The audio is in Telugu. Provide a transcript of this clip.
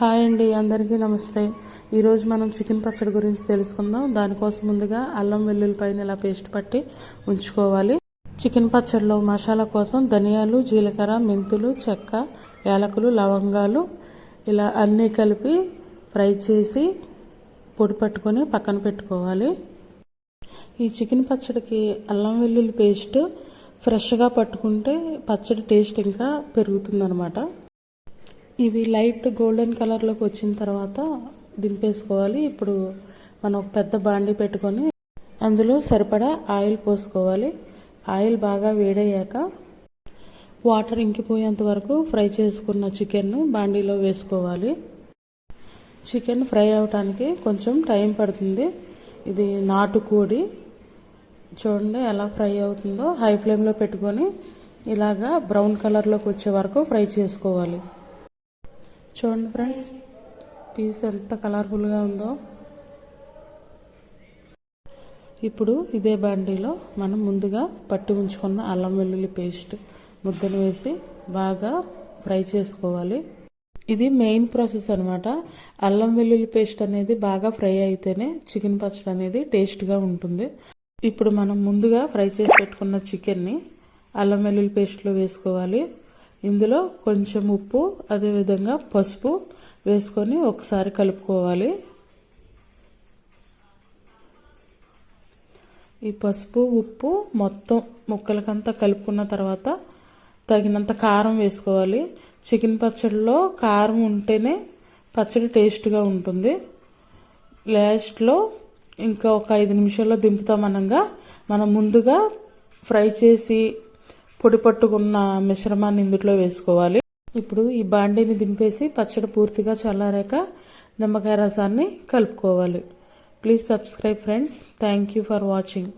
హాయ్ అండి అందరికీ నమస్తే. ఈరోజు మనం చికెన్ పచ్చడి గురించి తెలుసుకుందాం. దానికోసం ముందుగా అల్లం వెల్లుల్లిపైన ఇలా పేస్ట్ పట్టి ఉంచుకోవాలి. చికెన్ పచ్చడిలో మసాలా కోసం ధనియాలు జీలకర్ర మెంతులు చెక్క యాలకులు లవంగాలు ఇలా అన్నీ కలిపి ఫ్రై చేసి పొడి పట్టుకొని పక్కన పెట్టుకోవాలి. ఈ చికెన్ పచ్చడికి అల్లం వెల్లుల్లి పేస్ట్ ఫ్రెష్గా పట్టుకుంటే పచ్చడి టేస్ట్ ఇంకా పెరుగుతుందన్నమాట. ఇవి లైట్ గోల్డెన్ కలర్లోకి వచ్చిన తర్వాత దింపేసుకోవాలి. ఇప్పుడు మనం ఒక పెద్ద బాండి పెట్టుకొని అందులో సరిపడా ఆయిల్ పోసుకోవాలి. ఆయిల్ బాగా వేడయ్యాక వాటర్ ఇంకిపోయేంత వరకు ఫ్రై చేసుకున్న చికెన్ను బాండీలో వేసుకోవాలి. చికెన్ ఫ్రై అవటానికి కొంచెం టైం పడుతుంది. ఇది నాటుకోడి. చూడండి ఎలా ఫ్రై అవుతుందో. హై ఫ్లేమ్లో పెట్టుకొని ఇలాగా బ్రౌన్ కలర్లోకి వచ్చే వరకు ఫ్రై చేసుకోవాలి. చూడండి ఫ్రెండ్స్ పీస్ ఎంత కలర్ఫుల్గా ఉందో. ఇప్పుడు ఇదే బండిలో మనం ముందుగా పట్టి ఉంచుకున్న అల్లం వెల్లుల్లి పేస్ట్ ముద్దను వేసి బాగా ఫ్రై చేసుకోవాలి. ఇది మెయిన్ ప్రాసెస్ అనమాట అల్లం వెల్లుల్లి పేస్ట్ అనేది బాగా ఫ్రై అయితేనే చికెన్ పచ్చడి అనేది టేస్ట్గా ఉంటుంది. ఇప్పుడు మనం ముందుగా ఫ్రై చేసి పెట్టుకున్న చికెన్ని అల్లం వెల్లుల్లి పేస్ట్లో వేసుకోవాలి. ఇందులో కొంచెం ఉప్పు అదేవిధంగా పసుపు వేసుకొని ఒకసారి కలుపుకోవాలి. ఈ పసుపు ఉప్పు మొత్తం ముక్కలకంతా కలుపుకున్న తర్వాత తగినంత కారం వేసుకోవాలి. చికెన్ పచ్చడిలో కారం ఉంటేనే పచ్చడి టేస్ట్గా ఉంటుంది. లాస్ట్లో ఇంకా ఒక ఐదు నిమిషాల్లో దింపుతామనగా మనం ముందుగా ఫ్రై చేసి పొడి పట్టుకున్న మిశ్రమాన్ని ఇందులో వేసుకోవాలి. ఇప్పుడు ఈ బాండీని దింపేసి పచ్చడి పూర్తిగా చల్లారాక నిమ్మకాయ రసాన్ని కలుపుకోవాలి. Please subscribe friends thank you for watching